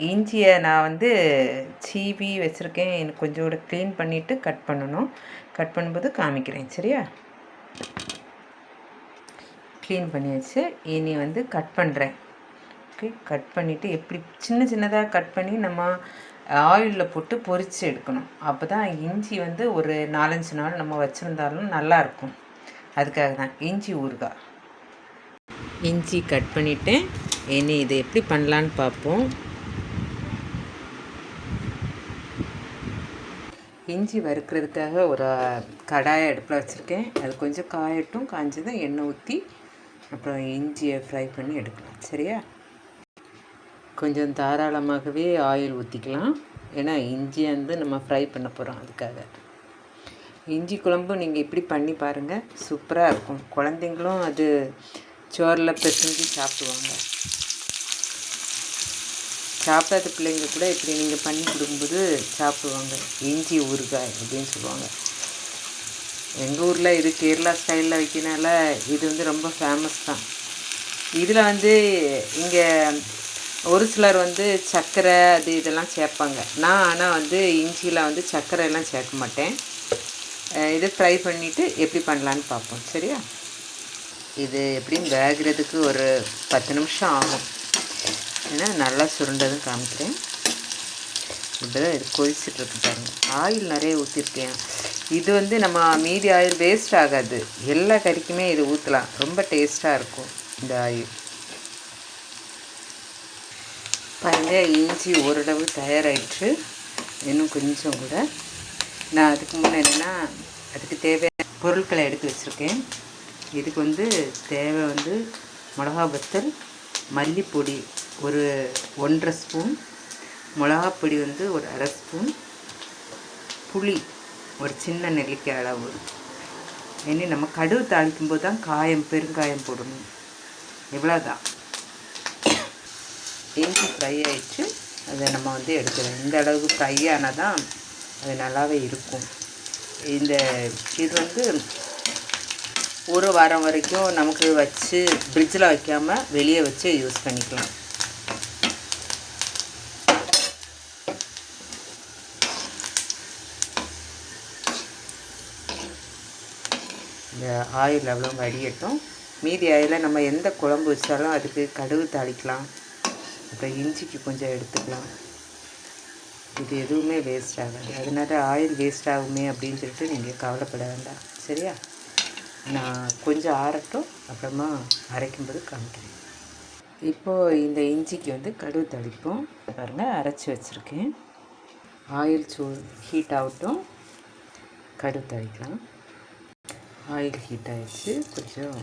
இஞ்சியை நான் வந்து சீவி வச்சுருக்கேன். எனக்கு கொஞ்சம் கூட க்ளீன் பண்ணிவிட்டு கட் பண்ணணும். கட் பண்ணும்போது காமிக்கிறேன். சரியா? க்ளீன் பண்ணியாச்சு. இனி வந்து கட் பண்ணுறேன் ஓகே கட் பண்ணிவிட்டு எப்படி சின்ன சின்னதாக கட் பண்ணி நம்ம ஆயிலில் போட்டு பொரித்து எடுக்கணும். அப்போ தான் இஞ்சி வந்து ஒரு நாலஞ்சு நாள் நம்ம வச்சுருந்தாலும் நல்லாயிருக்கும் அதுக்காக தான் இஞ்சி ஊறுகாய். இஞ்சி கட் பண்ணிவிட்டேன் இனி இதை எப்படி பண்ணலான்னு பார்ப்போம். இஞ்சி வறுக்கிறதுக்காக ஒரு கடாயை அடுப்பில் வச்சுருக்கேன். அது கொஞ்சம் காயட்டும் காஞ்சதும் எண்ணெய் ஊற்றி அப்புறம் இஞ்சியை ஃப்ரை பண்ணி எடுக்கலாம். சரியா? கொஞ்சம் தாராளமாகவே ஆயில் ஊற்றிக்கலாம் ஏன்னா இஞ்சியை வந்து நம்ம ஃப்ரை பண்ண போகிறோம் அதுக்காக. இஞ்சி குழம்பு நீங்கள் இப்படி பண்ணி பாருங்கள் சூப்பராக இருக்கும். குழந்தைங்களும் அது சோறில் பிசைஞ்சு சாப்பிடுவாங்க. சாப்பிடாத பிள்ளைங்க கூட இப்படி நீங்கள் பண்ணி கொடுக்கும்போது சாப்பிடுவாங்க. இஞ்சி ஊறுகாய் அப்படின்னு சொல்லுவாங்க. எங்கள் ஊரில் இது கேரளா ஸ்டைலில் வைக்கிறனால இது வந்து ரொம்ப ஃபேமஸ் தான். இதில் வந்து இங்கே ஒரு சிலர் வந்து சர்க்கரை அது இதெல்லாம் சேர்ப்பாங்க. நான் ஆனால் வந்து இஞ்சியில் வந்து சர்க்கரை எல்லாம் சேர்க்க மாட்டேன். இது ஃப்ரை பண்ணிவிட்டு எப்படி பண்ணலான்னு பார்ப்போம். சரியா? இது எப்படியும் வேகிறதுக்கு ஒரு பத்து நிமிஷம் ஆகும். ஏன்னா நல்லா சுருண்டதும் காமிக்கிறேன். இப்படி தான் இது கொதிச்சுட்ருக்கு பாருங்க. ஆயில் நிறைய ஊற்றிருக்கேன் இது வந்து நம்ம மீதி ஆயில் வேஸ்ட் ஆகாது. எல்லா கறிக்குமே இது ஊற்றலாம் ரொம்ப டேஸ்ட்டாக இருக்கும் இந்த ஆயில். பாருங்க இஞ்சி ஓரளவு தயாராகிட்டு இன்னும் கொஞ்சம் கூட. நான் அதுக்கு முன்னே என்னென்னா அதுக்கு தேவையான பொருட்களை எடுத்து வச்சுருக்கேன். இதுக்கு வந்து தேவை வந்து மிளகா பத்தல் மல்லிப்பொடி ஒரு ஒன்றரை ஸ்பூன் மிளகாப்பொடி வந்து ஒரு அரை ஸ்பூன் புளி ஒரு சின்ன நெல்லிக்காய் அளவு. இனி நம்ம கடுகு தாளிக்கும் போது தான் காயம் பெருங்காயம் போடணும். இவ்வளோதான் இஞ்சி ஃப்ரை ஆகிடுச்சு அதை நம்ம வந்து எடுத்துக்கலாம். இந்த அளவுக்கு ஃப்ரை ஆனால் தான் அது நல்லாவே இருக்கும். இந்த இது வந்து ஒரு வாரம் வரைக்கும் நமக்கு வச்சு ஃப்ரிட்ஜில் வைக்காமல் வெளியே வச்சு யூஸ் பண்ணிக்கலாம். ஆயில் அவ்வளோ வடியட்டும். மீதி ஆயில் நம்ம எந்த குழம்பு வச்சாலும் அதுக்கு கடுகு தாளிக்கலாம். அப்புறம் இஞ்சிக்கு கொஞ்சம் எடுத்துக்கலாம். இது எதுவுமே வேஸ்ட் ஆகாது. அதனால ஆயில் வேஸ்ட் ஆகுமே அப்படின்னு சொல்லிட்டு நீங்கள் கவலைப்பட வேண்டாம். சரியா? நான் கொஞ்சம் ஆறட்டும் அப்புறமா அரைக்கும்போது காமிக்கிறேன். இப்போது இந்த இஞ்சிக்கு வந்து கடுகு தளிப்போம். பாருங்கள் அரைச்சி வச்சுருக்கேன். ஆயில் சூ ஹீட் ஆகட்டும் கடுகு தளிக்கலாம். ஆயில் ஹீட் ஆகிடுச்சு கொஞ்சம்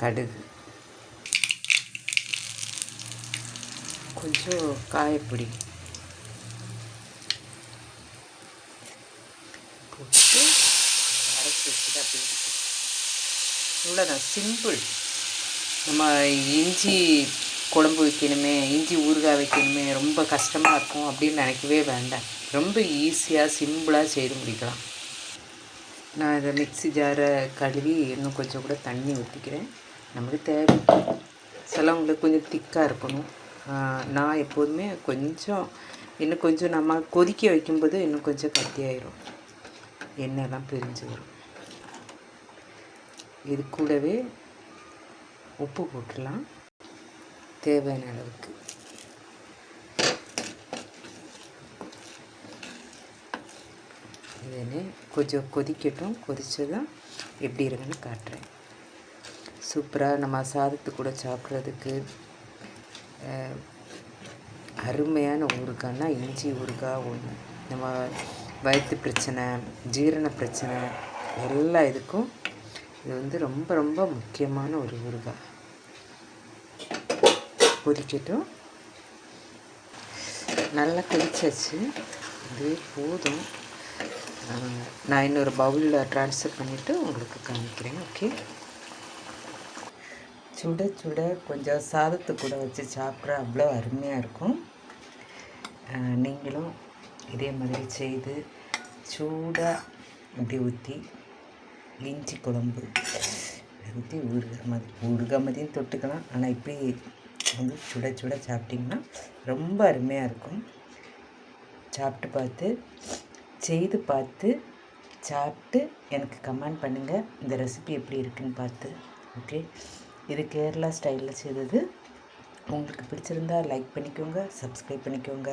கடுகு. கொஞ்சம் காயப்பொடி. போட்டு அரைச்சி வச்சுட்டு அப்படி இவ்வளோதான் சிம்பிள். நம்ம இஞ்சி குழம்பு வைக்கணுமே இஞ்சி ஊறுகாய் வைக்கணுமே ரொம்ப கஷ்டமாக இருக்கும் அப்படின்னு நினைக்கவே வேண்டாம். ரொம்ப ஈஸியாக சிம்பிளாக செய்து முடிக்கலாம். நான் இதை மிக்ஸி ஜாரை கழுவி இன்னும் கொஞ்சம் கூட தண்ணி ஊற்றிக்கிறேன் நமக்கு தேவை. சிலவங்களுக்கு கொஞ்சம் திக்காக இருக்கணும். நான் எப்போதுமே கொஞ்சம் இன்னும் கொஞ்சம் நம்ம கொதிக்க வைக்கும்போது இன்னும் கொஞ்சம் கட்டியாயிரும் எண்ணெய்லாம் பிரிஞ்சு வரும். இது கூடவே உப்பு போட்டுடலாம். தேவையான அளவுக்கு. இதுன்னு கொஞ்சம் கொதிக்கட்டும் கொதிச்சதும் எப்படி இருக்குன்னு காட்டுறேன். சூப்பராக நம்ம சாதத்து கூட சாப்பிட்றதுக்கு அருமையான ஊறுகாய்னா இஞ்சி ஊறுகாய் ஒன்று நம்ம வயிற்று பிரச்சனை ஜீரண பிரச்சனை எல்லா இதுக்கும் இது வந்து ரொம்ப ரொம்ப முக்கியமான ஒரு ஊறுகாய் கொதிக்கட்டும். நல்லா கொதிச்சாச்சு. இதுவே போதும். நான் இன்னொரு பவுலில் ட்ரான்ஸ்ஃபர் பண்ணிவிட்டு உங்களுக்கு காமிக்கிறேன் ஓகே சுட சுட கொஞ்சம் சாதத்து கூட வச்சு சாப்பிட்ற அவ்வளோ அருமையாக இருக்கும். நீங்களும் இதே மாதிரி செய்து சூடாக இப்படி ஊற்றி இஞ்சி குழம்பு ஊற்றி ஊறுகாய் மாதிரி ஊறுகாய் மாதிரியும் தொட்டுக்கலாம். ஆனால் இப்படி வந்து சுட சுட சாப்பிட்டிங்கன்னா ரொம்ப அருமையாக இருக்கும். சாப்பிட்டு பார்த்து செய்து பார்த்து சாப்பிட்டு எனக்கு கமெண்ட் பண்ணுங்கள் இந்த ரெசிபி எப்படி இருக்குன்னு பார்த்து. ஓகே இது கேரளா ஸ்டைலில் செய்தது. உங்களுக்கு பிடிச்சிருந்தா லைக் பண்ணிக்கோங்க சப்ஸ்கிரைப் பண்ணிக்கோங்க.